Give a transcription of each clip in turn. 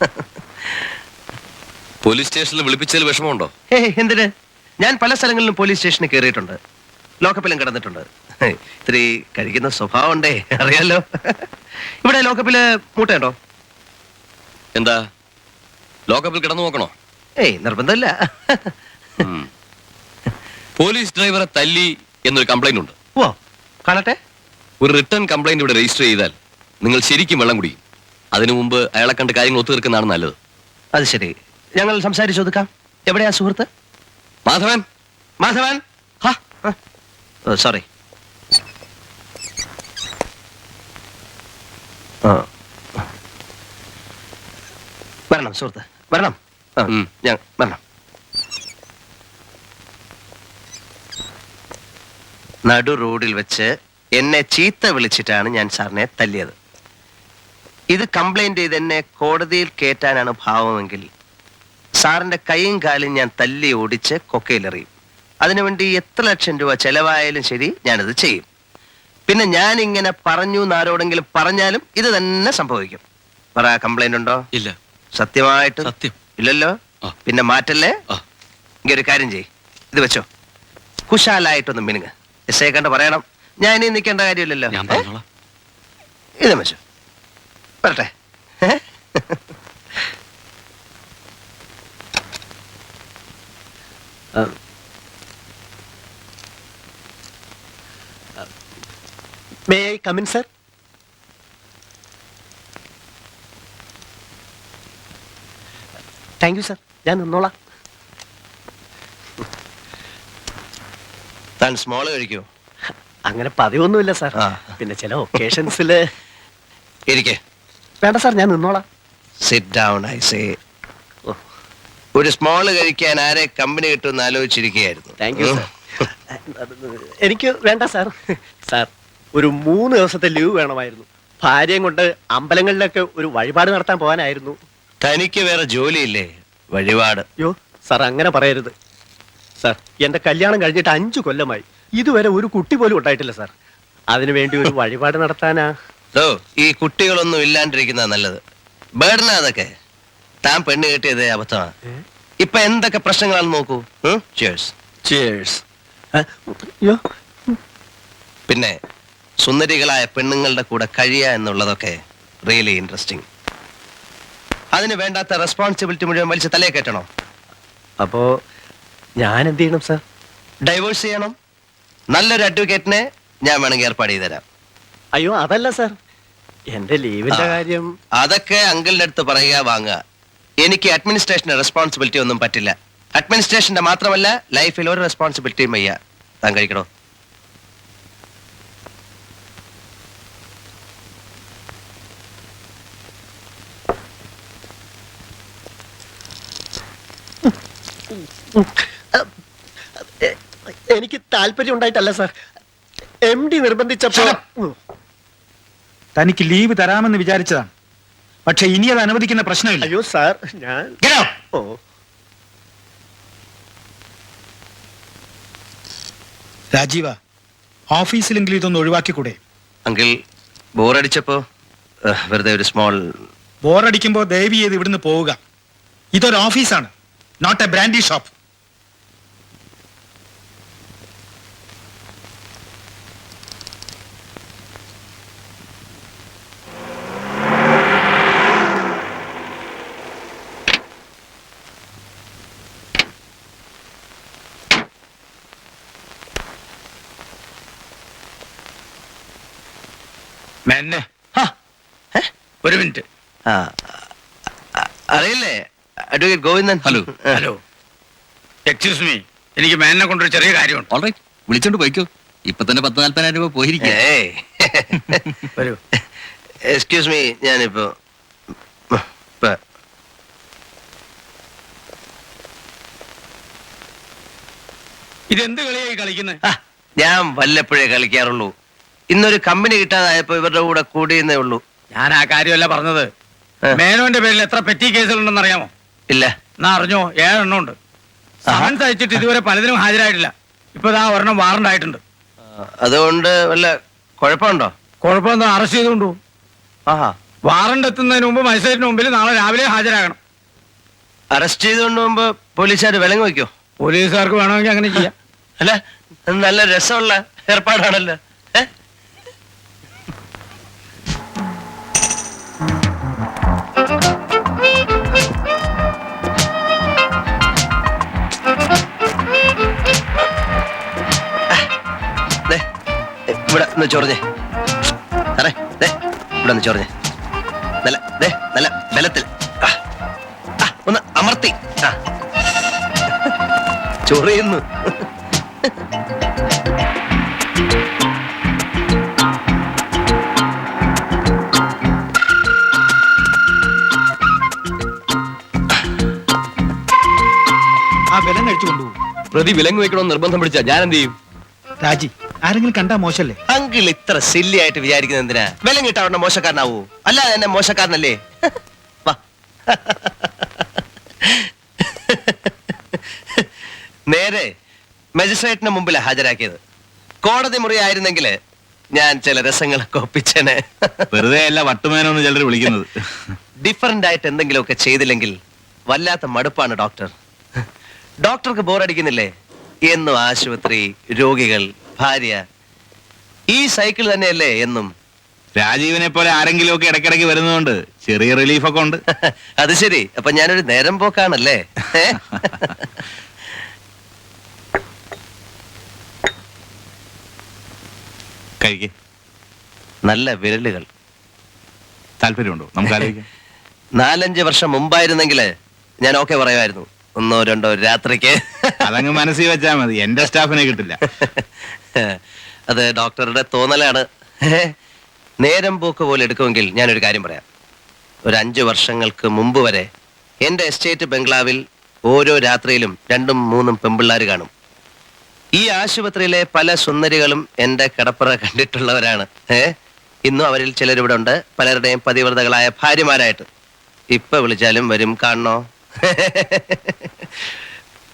Police സ്റ്റേഷനിൽ വിളിപ്പിച്ചതിൽ വിഷമമുണ്ടോ? ഏയ് എന്തിന്? ഞാൻ പല സ്ഥലങ്ങളിലും പോലീസ് സ്റ്റേഷനിൽ കയറിയിട്ടുണ്ട്. ലോക്കപ്പിലും കിടന്നിട്ടുണ്ട്. ഇത്തിരി കഴിക്കുന്ന സ്വഭാവം ഉണ്ടേ അറിയാലോ. ഇവിടെ ലോക്കപ്പിൽ മൂട്ടയുണ്ടോ? എന്താ? ലോക്കപ്പിൽ കിടന്നു നോക്കണോ? ഏയ് നിർബന്ധമില്ല. പോലീസ് ഡ്രൈവറെ തല്ലി എന്നൊരു കംപ്ലൈന്റ് ഉണ്ട്. ഓ കാണട്ടെ. ഒരു റിട്ടേൺ കംപ്ലൈന്റ് ഇവിടെ രജിസ്റ്റർ ചെയ്താൽ നിങ്ങൾ ശരിക്കും വെള്ളം കുടിക്കും. അതിനു മുമ്പ് അയാളെ കണ്ട് കാര്യങ്ങൾ ഒത്തുതീർക്കുന്നതാണ് നല്ലത്. അത് ശരി. ഞങ്ങൾ സംസാരിച്ചു ഒതുക്കാം. എവിടെയാ സുഹൃത്ത്? മാധവൻ? മാധവൻ? സോറി. വരണം സുഹൃത്ത്. വരണം. ആ, ഉം. ഞാൻ വരണം. നടു റോഡിൽ വെച്ച് എന്നെ ചീത്ത വിളിച്ചിട്ടാണ് ഞാൻ സാറിനെ തല്ലിയത്. ഇത് കംപ്ലൈന്റ് ചെയ്ത് എന്നെ കോടതിയിൽ കയറ്റാനാണ് ഭാവമെങ്കിൽ സാറിന്റെ കൈയും കാലും ഞാൻ തല്ലി ഓടിച്ച് കൊക്കയിലെറിയും. അതിനുവേണ്ടി എത്ര ലക്ഷം രൂപ ചെലവായാലും ശരി ഞാനത് ചെയ്യും. പിന്നെ ഞാൻ ഇങ്ങനെ പറഞ്ഞു എന്ന് ആരോടെങ്കിലും പറഞ്ഞാലും ഇത് തന്നെ സംഭവിക്കും. പറ കംപ്ലൈന്റ് ഉണ്ടോ? ഇല്ല. സത്യമായിട്ട് സത്യം. ഇല്ലല്ലോ? പിന്നെ മാറ്റല്ലേ. ഇങ്ങനെ ഒരു കാര്യം ചെയ് ഇത് വെച്ചോ. കുശാലായിട്ടൊന്നും മിനുങ്ങ്. എസ് ഐ കണ്ട് പറയണം. ഞാൻ ഇനി നിൽക്കേണ്ട കാര്യമില്ലല്ലോ. ഇത് വെച്ചോ. വരട്ടെ? May I come in sir thank you sir ഞാൻ നിന്നോളാം. താൻ സ്മോൾ കഴിക്കുമോ അങ്ങനെ പതിവൊന്നുമില്ല സാർ ആ. പിന്നെ ചില ഒക്കേഷൻസിൽ ഇരിക്കെ. വേണ്ട സാർ ഞാൻ നിന്നോളാം. സിറ്റ് ഡൗൺ ഐ സേ ഒരു സ്മോൾ കഴിക്കാൻ ആരെ കമ്പനി കിട്ടുമെന്ന് ആലോചിച്ചിരിക്കുകയായിരുന്നു. താങ്ക് യു എനിക്ക് വേണ്ട സാർ സാർ ഒരു മൂന്ന് ദിവസത്തെ ലീവ് വേണമായിരുന്നു. ഭാര്യയും കൊണ്ട് അമ്പലങ്ങളിലൊക്കെ ഒരു വഴിപാട് നടത്താൻ പോകാനായിരുന്നു. തനിക്ക് വേറെ ജോലിയില്ലേ? വഴിപാട്. അയ്യോ സാർ അങ്ങനെ പറയരുത്. സാർ എന്റെ കല്യാണം കഴിഞ്ഞിട്ട് അഞ്ചു കൊല്ലമായി. ഇതുവരെ ഒരു കുട്ടി പോലും ഉണ്ടായിട്ടില്ല സാർ അതിനു വേണ്ടി ഒരു വഴിപാട് നടത്താനാ? ഓ ഈ കുട്ടികളൊന്നും ഇല്ലാണ്ടിരിക്കുന്ന നല്ലത്. ബേഡന അതൊക്കെ? താൻ പെണ്ണ് കെട്ടിയത് അബദ്ധമാണ് ഇപ്പൊ എന്തൊക്കെ പ്രശ്നങ്ങളാണ് നോക്കൂ. ചേഴ്സ് ചേഴ്സ് ആ, പിന്നെ സുന്ദരികളായ പെണ്ണുങ്ങളുടെ കൂടെ കഴിയുക എന്നുള്ളതൊക്കെ റിയലി ഇൻട്രസ്റ്റിംഗ് അതിന് വേണ്ടാത്ത റെസ്പോൺസിബിലിറ്റി മുഴുവൻ വലിച്ച തലയെ കെട്ടണോ അപ്പോ ഞാൻ എന്ത് ചെയ്യണം സർ ഡൈവോഴ്സ് ചെയ്യണം. നല്ലൊരു അഡ്വക്കേറ്റിനെ ഞാൻ വേണമെങ്കിൽ ഏർപ്പാട് ചെയ്ത് തരാം അയ്യോ അതല്ല സർ. എന്റെ ലീവിന്റെ കാര്യം. അതൊക്കെ അങ്കിളിന്റെ അടുത്ത് പറയുക വാങ്ങുക. എനിക്ക് അഡ്മിനിസ്ട്രേഷന്റെ റെസ്പോൺസിബിലിറ്റി ഒന്നും പറ്റില്ല. അഡ്മിനിസ്ട്രേഷന്റെ മാത്രമല്ല ലൈഫിൽ ഒരു റെസ്പോൺസിബിലിറ്റിയും വയ്യ. താൻ കഴിക്കണോ? എനിക്ക് താല്പര്യം ഉണ്ടായിട്ടല്ല സാർ. M D നിർബന്ധിച്ചപ്പോ. തനിക്ക് ലീവ് തരാമെന്ന് വിചാരിച്ചതാണ് പക്ഷെ ഇനി അത് അനുവദിക്കുന്ന പ്രശ്നമില്ല. അയ്യോ സാർ ഞാൻ Get out. ഓ. രാജീവ ഓഫീസിലെങ്കിലും ഇതൊന്ന് ഒഴിവാക്കിക്കൂടെ? അങ്കിൾ ബോറടിച്ചപ്പോ വെറുതെ ഒരു സ്മോൾ ബോറടിക്കുമ്പോൾ ദയവ് ചെയ്ത് ഇവിടുന്ന് പോവുക. ഇതൊരു ഓഫീസാണ് നോട്ട് എ ബ്രാൻഡി ഷോപ്പ് മെന്നെ. ഒരു മിനിറ്റ്. അറിയില്ലേ? Advocate Govindan. Hello. Hello. Excuse me എനിക്ക് മേനെ കൊണ്ടൊരു ചെറിയ കാര്യമുണ്ട്. ഓൾറൈറ്റ് വിളിച്ചോണ്ട് പോയിക്കോ. ഇപ്പൊ തന്നെ പത്ത് നാല്പതിനായിരം രൂപ പോയിരിക്കേ. വരൂ. എക്സ്ക്യൂസ് മീ ഞാനിപ്പോ ഇതെന്ത് കളിയായി കളിക്കുന്നത് ഞാൻ വല്ലപ്പോഴേ കളിക്കാറുള്ളൂ. ഇന്നൊരു കമ്പനി കിട്ടാതായപ്പോ ഇവരുടെ കൂടെ കൂടിയെന്നേ ഉള്ളൂ. ഞാൻ ആ കാര്യമല്ല പറഞ്ഞത്. മേനോന്റെ പേരിൽ എത്ര പെറ്റി കേസുകളുണ്ടെന്ന് അറിയാമോ? ഇല്ല. എന്നാ അറിഞ്ഞോ? ഏഴെണ്ണം ഉണ്ട്. സമൻസ് അയച്ചിട്ട് ഇതുവരെ പലതിനും ഹാജരായിട്ടില്ല. ഇപ്പൊ ആ ഒരെണ്ണം വാറണ്ട് ആയിട്ടുണ്ട്. അതുകൊണ്ട് വല്ല കുഴപ്പമുണ്ടോ? കുഴപ്പമെന്താ? അറസ്റ്റ് ചെയ്തുകൊണ്ടു ആഹാ. വാറണ്ട് എത്തുന്നതിന് മുമ്പ് മജിസ്ട്രേറ്റിന് മുമ്പിൽ നാളെ രാവിലെ ഹാജരാകണം. അറസ്റ്റ് ചെയ്തുകൊണ്ട് മുമ്പ് പോലീസുകാർ വിലങ്ങ് വയ്ക്കോ? പോലീസുകാർക്ക് വേണമെങ്കിൽ അങ്ങനെ ചെയ്യാം. അല്ല നല്ല രസമുള്ള ഏർപ്പാടാണല്ലോ. ഒന്ന് ചൊറിഞ്ഞേ. സാറേ ദേ ഇവിടെ ഒന്ന് ചൊറിഞ്ഞേ. നല്ല ദേ നല്ല ബലത്തിൽ. ആ, ആ, ഒന്ന് അമർത്തി. ആ. ചൊറിയുന്നു. ആ ബലം കഴിച്ചു കൊണ്ടുപോകും. പ്രതി വിലങ്ങ് വെക്കണമെന്ന് നിർബന്ധം പിടിച്ചാ ഞാൻ എന്ത് ചെയ്യും? രാജി ആരെങ്കിലും കണ്ടാ മോശല്ലേ? അങ്കിൾ ഇത്ര സില്ലി ആയിട്ട് വിചാരിക്കുന്നത് എന്തിനാ? വില കിട്ടാ മോശക്കാരനാവൂ. അല്ലാതെ എന്നെ മോശക്കാരനല്ലേ? വാ. നേരെ മജിസ്ട്രേറ്റിന് മുമ്പിൽ ഹാജരാക്കിയത്. കോടതി മുറി ആയിരുന്നെങ്കിൽ ഞാൻ ചില രസങ്ങളൊക്കെ ഒപ്പിച്ചേനെ. വെറുതെ അല്ല വട്ടുമേനോന്ന് ചിലർ വിളിക്കുന്നത്. ഡിഫറന്റ് ആയിട്ട് എന്തെങ്കിലുമൊക്കെ ചെയ്തില്ലെങ്കിൽ വല്ലാത്ത മടുപ്പാണ് ഡോക്ടർ ഡോക്ടർക്ക് ബോറടിക്കുന്നില്ലേ എന്നും ആശുപത്രി രോഗികൾ ഭാര്യ ഈ സൈക്കിൾ തന്നെയല്ലേ എന്നും. രാജീവിനെ പോലെ ആരെങ്കിലും ഒക്കെ ഇടയ്ക്കിടയ്ക്ക് വരുന്നതുകൊണ്ട് ചെറിയ റിലീഫ് ഒക്കെ ഉണ്ട് അത് ശരി. അപ്പൊ ഞാനൊരു നേരം പോക്കാണല്ലേ? കഴിക്ക്. നല്ല വിരലുകൾ. താല്പര്യമുണ്ടോ? നമുക്ക് ആലോചിക്കാം. നാലഞ്ച് വർഷം മുമ്പായിരുന്നെങ്കിൽ ഞാൻ ഓക്കെ പറയുമായിരുന്നു. ഒന്നോ രണ്ടോ രാത്രിക്ക്. അതങ്ങ് മനസ്സിൽ വെച്ചാൽ മതി. എന്റെ സ്റ്റാഫിനെ കിട്ടില്ല. അത് ഡോക്ടറുടെ തോന്നലാണ്? നേരം പോക്ക് പോലെ എടുക്കുമെങ്കിൽ ഞാനൊരു കാര്യം പറയാം. ഒരു അഞ്ച് വർഷങ്ങൾക്ക് മുമ്പ് വരെ എന്റെ എസ്റ്റേറ്റ് ബംഗ്ലാവിൽ ഓരോ രാത്രിയിലും രണ്ടും മൂന്നും പെമ്പിള്ളാർ കാണും. ഈ ആശുപത്രിയിലെ പല സുന്ദരികളും എന്റെ കിടപ്പറ കണ്ടിട്ടുള്ളവരാണ്. ഏ ഇന്നും അവരിൽ ചിലരിവിടെ ഉണ്ട് പലരുടെയും പതിവ്രതകളായ ഭാര്യമാരായിട്ട്. ഇപ്പൊ വിളിച്ചാലും വരും കാണണോ?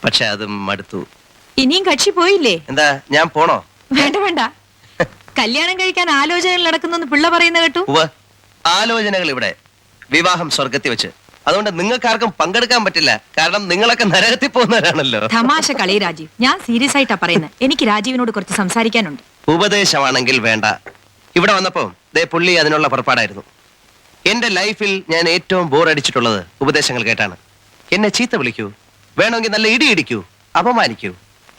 പക്ഷെ അതും മടുത്തു. ഇനിയും കക്ഷി പോയില്ലേ? എന്താ ഞാൻ പോണോ? വേണ്ട വേണ്ട. കല്യാണം കഴിക്കാൻ ആലോചനകൾ നടക്കുന്നു പിള്ള പറയുന്ന കേട്ടു. ഉവ്വ്. ആലോചനകൾ ഇവിടെ. വിവാഹം സ്വർഗത്തിൽ വെച്ച്. അതുകൊണ്ട് നിങ്ങൾക്കാർക്കും പങ്കെടുക്കാൻ പറ്റില്ല. കാരണം നിങ്ങളൊക്കെ നരകത്തിൽ പോകുന്നവരാണല്ലോ. തമാശ കളി രാജീവ് ഞാൻ സീരിയസ് ആയിട്ടാ പറയുന്നത് എനിക്ക് രാജീവിനോട് കുറച്ച് സംസാരിക്കാനുണ്ട്. ഉപദേശമാണെങ്കിൽ വേണ്ട. ഇവിടെ വന്നപ്പോ ദേ പുള്ളി അതിനുള്ള പുറപ്പാടായിരുന്നു. എന്റെ ലൈഫിൽ ഞാൻ ഏറ്റവും ബോർ അടിച്ചിട്ടുള്ളത് ഉപദേശങ്ങൾ കേട്ടാണ്. എന്നെ ചീത്ത വിളിക്കൂ. വേണമെങ്കിൽ നല്ല ഇടി ഇടിക്കൂ. അപമാനിക്കൂ.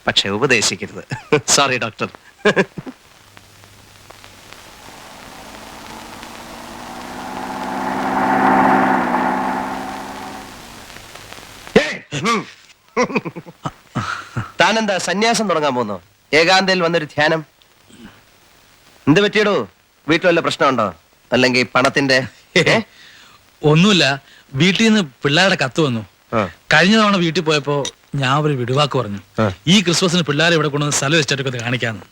പക്ഷെ ഉപദേശിക്കരുത്. സോറി ഡോക്ടർ താനെന്താ സന്യാസം തുടങ്ങാൻ പോന്നോ ഏകാന്തയിൽ വന്നൊരു ധ്യാനം? എന്ത് പറ്റിയടോ? വീട്ടിൽ വല്ല പ്രശ്നമുണ്ടോ? അല്ലെങ്കിൽ പണത്തിന്റെ? ഒന്നുമില്ല. വീട്ടിൽ നിന്ന് പിള്ളേരുടെ കത്ത് വന്നു. കഴിഞ്ഞ തവണ വീട്ടിൽ പോയപ്പോ ഞാൻ ഒരു വിടുവാക്ക് പറഞ്ഞു. ഈ ക്രിസ്മസിന് പിള്ളേരെ ഇവിടെ കൊണ്ടുവന്ന് സ്ഥലം വെച്ചിട്ടൊക്കെ കാണിക്കാന്ന്.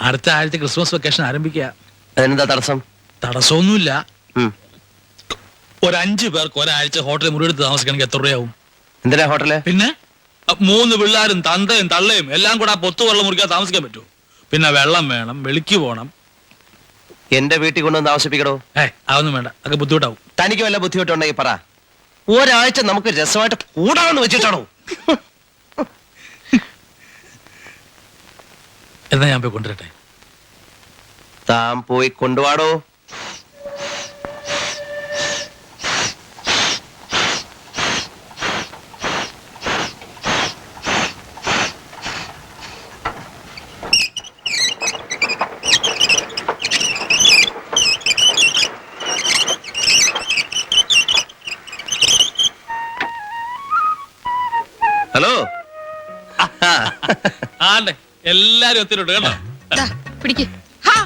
അടുത്ത ആഴ്ച ക്രിസ്മസ് വെക്കേഷൻ ആരംഭിക്കുക. അതിനെന്താ തടസ്സം? തടസ്സമൊന്നുമില്ല. ഒരഞ്ചു ഒരു അഞ്ചു പേർക്ക് ഒരാഴ്ച ഹോട്ടലിൽ മുറിയെടുത്ത് താമസിക്കണമെങ്കിൽ എത്ര രൂപയാവും? എന്തിനാ ഹോട്ടൽ? പിന്നെ മൂന്ന് പിള്ളേരും തന്തയും തള്ളയും എല്ലാം കൂടെ ആ പൊത്തു വെള്ളം മുറിക്കാതെ താമസിക്കാൻ പറ്റൂ. പിന്നെ വെള്ളം വേണം വെളിക്ക് പോകണം. എന്റെ വീട്ടിൽ കൊണ്ടുവന്ന് താമസിപ്പിക്കണോ? ഏ അതൊന്നും വേണ്ട. അതൊക്കെ ബുദ്ധിമുട്ടാവും. തനിക്ക് വല്ല ബുദ്ധിമുട്ടുണ്ടെങ്കിൽ പറ. ഒരാഴ്ച നമുക്ക് രസമായിട്ട് കൂടാമെന്ന് വെച്ചിട്ടാണോ? എന്നാ ഞാൻ പോയി കൊണ്ടുവരട്ടെ? താൻ പോയി കൊണ്ടുവാടോ. എല്ലാരും ഒത്തിരിട്ട് കേട്ടോ ദാ, പിടിക്ക്. ഹാ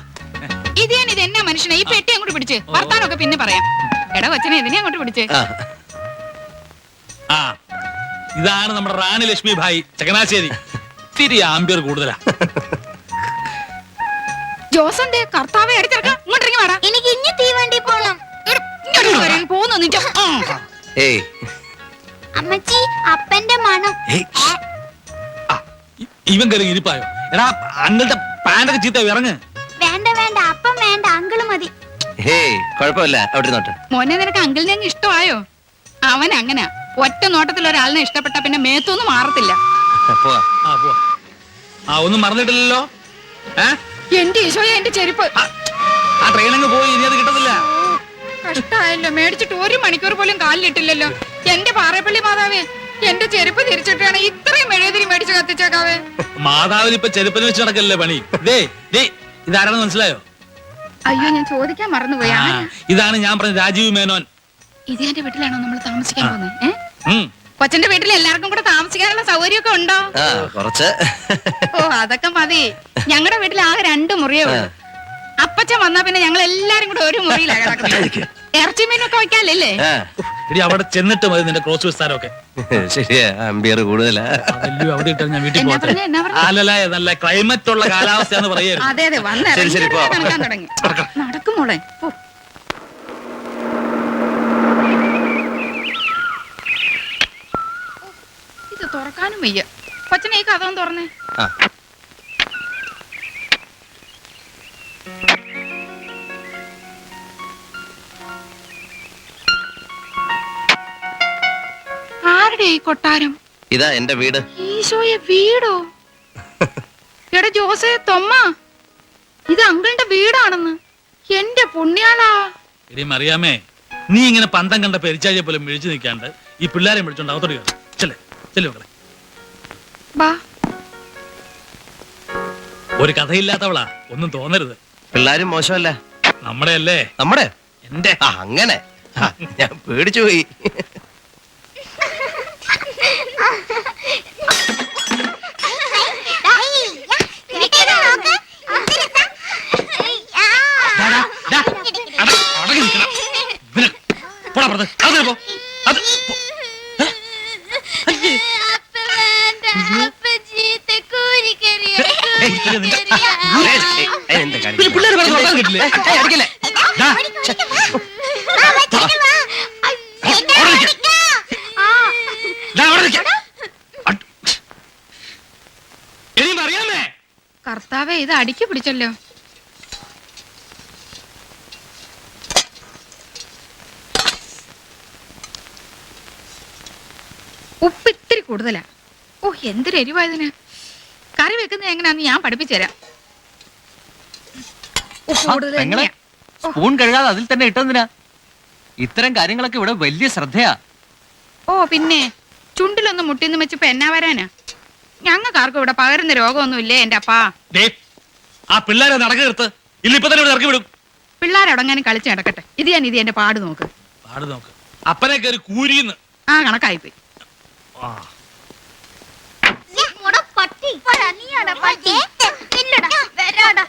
ഇത് ഞാൻ ഇത് എന്നാ മനുഷ്യനെ? ഈ പെട്ടി അങ്ങോട്ട് പിടിച്ച്. വർത്താനൊക്കെ പിന്നെ പറയാം. എടാ കൊച്ചനെ ഇതിനെ അങ്ങോട്ട് പിടിച്ച്. ആ, ആ ഇതാണ് നമ്മുടെ റാണി ലക്ഷ്മി ഭായി ചങ്ങനാശ്ശേരി. ഇത്തിരി ആംബിയർ കൂടുതലാ. ജോസന്റെ കർത്താവെ എടുത്തിറക്കാം ഇങ്ങോട്ട് ഇറങ്ങി വേടാ. എനിക്ക് ഇനി തീവണ്ടി പോണം. പോന്നു നിന്റെ. ഏയ്. അമ്മച്ചി അപ്പന്റെ മണം. ഏയ്, ഇവൻ കയറി ഇരിപ്പായോ? എടാ അങ്കിളുടെ പാന്റൊക്കെ ചീത്ത ഇറങ്ങ്. വേണ്ട വേണ്ട അപ്പം വേണ്ട അങ്കിൾ മതി. ഹേയ് കുഴപ്പമില്ല അവിടെ ഇരുന്നോട്ടെ. മോനെ നിനക്ക് അങ്കിളിനെ അങ്ങ് ഇഷ്ടമായോ? അവൻ അങ്ങനെ. ഒറ്റ നോട്ടത്തിൽ ഒരാളിനെ ഇഷ്ടപ്പെട്ട പിന്നെ മേത്തൊന്നും മാറത്തില്ല. പോവാ. ആ പോവാ. ആ ഒന്നും മറന്നിട്ടില്ലല്ലോ? ഏ? എന്റെ ഈശോയെ എന്റെ ചെരുപ്പ്. ആ ട്രെയിൻ അങ്ങ് പോയി ഇനി അത് കിട്ടത്തില്ല. കഷ്ടായല്ലോ. മേടിച്ചിട്ട് ഒരു മണിക്കൂർ പോലും കാലിലിട്ടില്ലല്ലോ. എന്റെ പാറപ്പള്ളി മാതാവേ എന്റെ ചെരുപ്പ് തിരിച്ചിട്ടാണ് ഇത്രയും മെഴുകുതിരി മേടിച്ച് കത്തിച്ചേക്കാവേ. മാതാവിന് ഇപ്പൊ ചെരുപ്പിന് വെച്ച് നടക്കല്ലേ പണി? ദേ ദേ ഇതാരാണെന്ന് മനസ്സിലായോ? അയ്യോ ഞാൻ ചോദിക്കാൻ മറന്നുപോയി. ആ, ആരാ? ഇതാണ് ഞാൻ പറഞ്ഞ രാജീവ് മേനോൻ. ഇത് എന്റെ വീട്ടിലാണോ നമ്മൾ താമസിക്കാൻ പോകുന്നത്? ഏ? ഉം. കൊച്ചന്റെ വീട്ടിൽ എല്ലാവർക്കും കൂടെ താമസിക്കാനുള്ള സൗകര്യമൊക്കെ ഉണ്ടോ? ആ കുറച്ച്. ഓ അതൊക്കെ മതി. ഞങ്ങളുടെ വീട്ടിൽ ആകെ രണ്ട് മുറിയേ ഉള്ളൂ. അപ്പച്ചൻ വന്നാ പിന്നെ ഞങ്ങൾ എല്ലാരും കൂടെ ഒരു മുറിയിലാണ് കിടക്കുന്നത്. ഇറച്ചി മീനൊക്കെ വയ്ക്കാല്ലേ? ആ, എടി അവിടെ ചെന്നിട്ട് മതി നിന്റെ ക്രോസ് വിസ്താരമൊക്കെ ശരിയാ അമ്പിയർ കൂടുതലാ വലിയ അവിടെ ഇട്ടാൽ ഞാൻ വീട്ടിൽ എന്നാ പോകട്ടെ പറഞ്ഞേ, എന്നാ പറഞ്ഞേ? അല്ലല്ല നല്ല ക്ലൈമറ്റ് ഉള്ള കാലാവസ്ഥയാന്ന് പറയായിരുന്നു അതെ അതെ ശരി, ശരി, പോ. വന്നിറങ്ങി തുടങ്ങി നടക്കും മോളെ പോ. ഇത് തുറക്കാനും വയ്യ കൊച്ചനെ ഈ കഥ ഒന്ന് തുറന്നേ ആ. ആരുടെ ഈ കൊട്ടാരം? ഇതാ എന്റെ വീട്. ഈശോയെ വീടോ? എടാ ജോസേ തൊമ്മ ഇത് അങ്കിളിന്റെ വീടാണെന്ന്. എന്റെ പുണ്യാളാ. എടി മറിയാമേ നീ ഇങ്ങനെ പന്തം കണ്ട പെരിച്ചാഴിയെ പോലെ മിഴിച്ചു നിൽക്കാണ്ട് ഈ പിള്ളേരെ വിളിച്ചോണ്ട് അകത്തോട്ട് കയറി. ചെല്ലേ ചെല്ലു മക്കളെ ബാ. ഒരു കഥയില്ലാത്തവളാ ഒന്നും തോന്നരുത്. പിള്ളേരും മോശമല്ല. നമ്മുടെ അല്ലേ നമ്മുടെ? എന്റെ? അങ്ങനെ. ഞാൻ പേടിച്ചു പോയി ഡാ, അട- അടങ്ങി നിൽക്കണം. ഇവനെ, പോടാ പുറത്ത്. അകത്ത് പോ. അത് പോ. ഏയ്, ഇത്തിരി നിന്റെ- ഏയ്, ഏയ്, ഏയ്, എന്താ പിന്നെ കാണിക്കുന്നെ? പിള്ളേര് പറഞ്ഞ് ഉറങ്ങാൻ കിട്ടില്ലേ? ഏയ്, അടിക്കല്ലേ? ഡാ, ഡാ, അവിടെ നിൽക്ക്. അട്- എടി മറിയാമേ കർത്താവേ ഇത് അടിക്ക് പിടിച്ചല്ലോ. ഉപ്പ് ഇത്തിരി കൂടുതലാ. ഓ എന്തൊരു എരിവായതിന് കറി വെക്കുന്നത് എങ്ങനെയാന്ന് ഞാൻ പഠിപ്പിച്ചു തരാം ഉപ്പ് കൂടുതൽ തന്നെയാ. സ്പൂൺ കഴുകാതെ അതിൽ തന്നെ ഇട്ടെന്തിനാ? ഇത്തരം കാര്യങ്ങളൊക്കെ ഇവിടെ വലിയ ശ്രദ്ധയാ. ഓ പിന്നെ ചുണ്ടിലൊന്നും മുട്ടിന്ന് വെച്ചപ്പോ എന്നാ വരാനാ? ഞങ്ങൾക്ക് ആർക്കും ഇവിടെ പകരുന്ന രോഗമൊന്നും ഇല്ലേ എന്റെ അപ്പാ? ദേ ആ പിള്ളേരെ നടക്കരുത് ഇല്ല ഇപ്പൊ തന്നെ ഇവിടെ ഇറക്കി വിടും. പിള്ളേരടങ്ങാനും കളിച്ച് നടക്കട്ടെ. ഇത് ഞാൻ ഇത് എന്റെ പാട് നോക്ക്. പാട് നോക്ക്. അപ്പനെ കയറി കൂരിന്ന്. ആ കണക്കായി പോയി ആ പട്ടി. നീ പട്ടി. ഇല്ലടാ വരാടാ.